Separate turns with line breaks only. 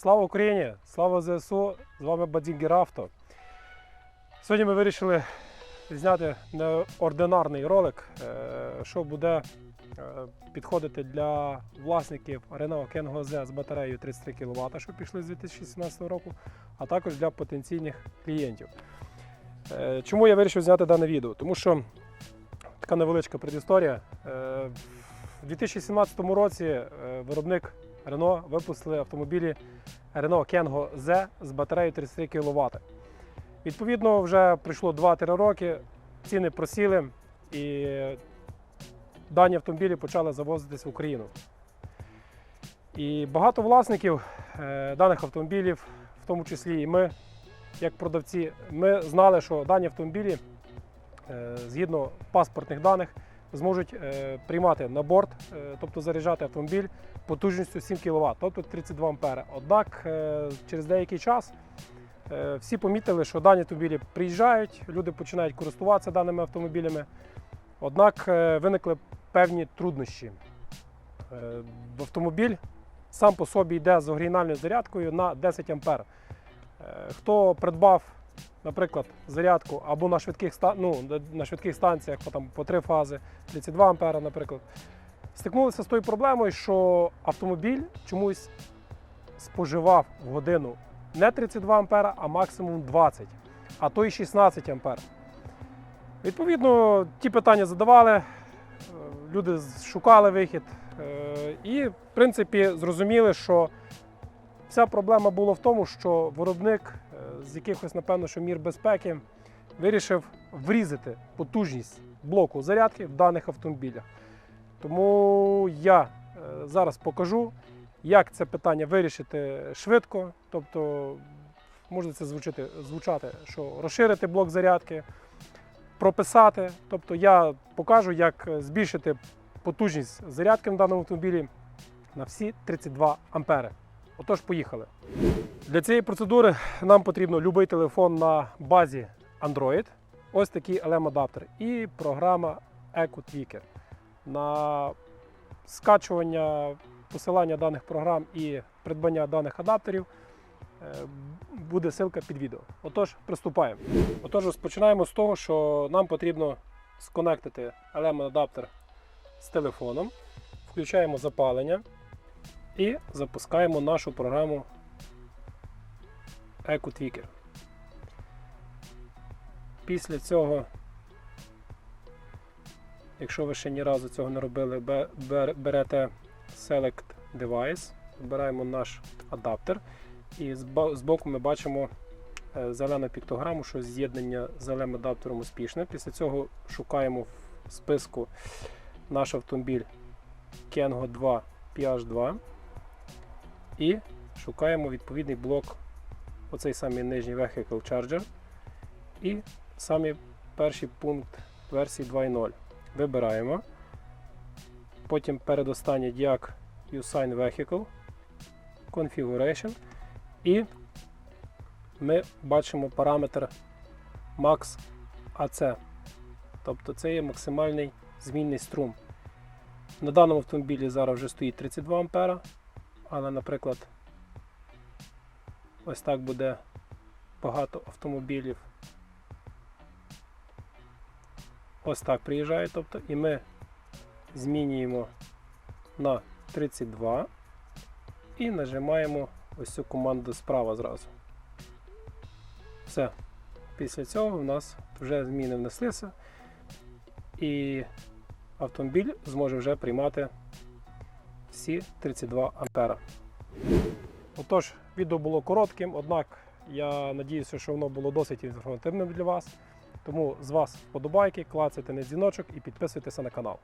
Слава Україні! Слава ЗСУ! З вами Бадзінгер Авто. Сьогодні ми вирішили зняти неординарний ролик, е, що буде е, підходити для власників Renault Kangoo Z з батареєю 33 кВт, що пішли з 2017 року, а також для потенційних клієнтів. Е, Чому я вирішив зняти дане відео? Тому що така невеличка предісторія. У 2017 році виробник Renault випустили автомобілі Renault Kangoo Z з батареєю 33 кВт. Відповідно, вже пройшло 2-3 роки, ціни просіли і дані автомобілі почали завозитись в Україну. І багато власників е, даних автомобілів, в тому числі і ми, як продавці, ми знали, що дані автомобілі е, згідно паспортних даних зможуть е, приймати на борт, е, тобто заряджати автомобіль потужністю 7 кВт, тобто 32 А. Однак е, через деякий час всі помітили, що дані автомобілі приїжджають, люди починають користуватися даними автомобілями. Однак виникли певні труднощі. Автомобіль сам по собі йде з оригінальною зарядкою на 10 А. Хто придбав, наприклад, зарядку або на швидких, ну, на швидких станціях по, там, по 3 фази, 32 А, наприклад, стикнулися з тою проблемою, що автомобіль чомусь споживав в годину не 32 А, а максимум 20, а то й 16 А. Відповідно, ті питання задавали, е, люди шукали вихід е, і, в принципі, зрозуміли, що вся проблема була в тому, що виробник з якихось, напевно, що мір безпеки вирішив врізати потужність блоку зарядки в даних автомобілях. Тому я е, зараз покажу, як це питання вирішити швидко. Тобто, може це звучати, звучати, що розширити блок зарядки, прописати. Тобто я покажу, як збільшити потужність зарядки в даному автомобілі на всі 32 ампери. Отож, поїхали. Для цієї процедури нам потрібно будь-який телефон на базі Android, ось такий LM-адаптер і програма EcoTweaker. На скачування посилання даних програм і придбання даних адаптерів е, буде ссылка під відео. Отож, приступаємо. Отож, розпочинаємо з того, що нам потрібно сконектити LM-адаптер з телефоном, включаємо запалення і запускаємо нашу програму EcoTweaker. Після цього, якщо ви ще ні разу цього не робили, берете Select Device, вибираємо наш адаптер, і зба- збоку ми бачимо е, зелену піктограму, що з'єднання з LM адаптером успішне. Після цього шукаємо в списку наш автомобіль Kengo 2 PH2 і шукаємо відповідний блок, оцей самий нижній Vehicle Charger і самий перший пункт версії 2.0. Вибираємо. Потім передостанній діак Usign Vehicle Configuration і ми бачимо параметр Max AC. Тобто це є максимальний змінний струм. На даному автомобілі зараз вже стоїть 32 А, але, наприклад, ось так буде багато автомобілів. Ось так приїжджає, тобто, і ми змінюємо на 32 і нажимаємо ось цю команду справа зразу. Все. Після цього в нас вже зміни внеслися, і автомобіль зможе вже приймати всі 32 ампера. Отож, відео було коротким, однак я надіюся, що воно було досить інформативним для вас. Тому з вас вподобайки, клацайте на дзвіночок і підписуйтеся на канал.